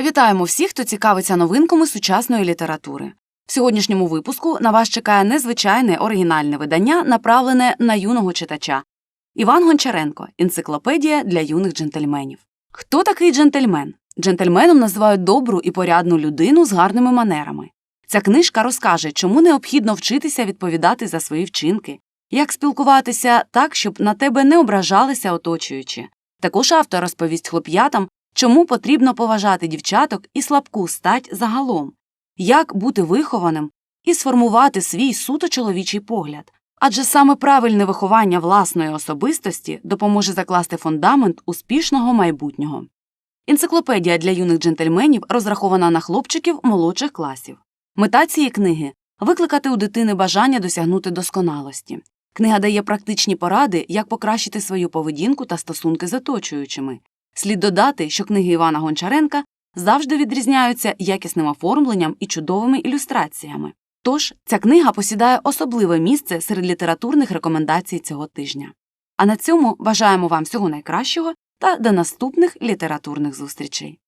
Вітаємо всіх, хто цікавиться новинками сучасної літератури. В сьогоднішньому випуску на вас чекає незвичайне оригінальне видання, направлене на юного читача. Іван Гончаренко Енциклопедія для юних джентльменів. Хто такий джентльмен? Джентльменом називають добру і порядну людину з гарними манерами. Ця книжка розкаже, чому необхідно вчитися відповідати за свої вчинки, як спілкуватися так, щоб на тебе не ображалися оточуючі. Також автор розповість хлоп'ятам, чому потрібно поважати дівчаток і слабку стать загалом, як бути вихованим і сформувати свій суто чоловічий погляд. Адже саме правильне виховання власної особистості допоможе закласти фундамент успішного майбутнього. Енциклопедія для юних джентльменів розрахована на хлопчиків молодших класів. Мета цієї книги викликати у дитини бажання досягнути досконалості. Книга дає практичні поради, як покращити свою поведінку та стосунки з оточуючими. Слід додати, що книги Івана Гончаренка завжди відрізняються якісним оформленням і чудовими ілюстраціями. Тож ця книга посідає особливе місце серед літературних рекомендацій цього тижня. А на цьому бажаємо вам всього найкращого та до наступних літературних зустрічей.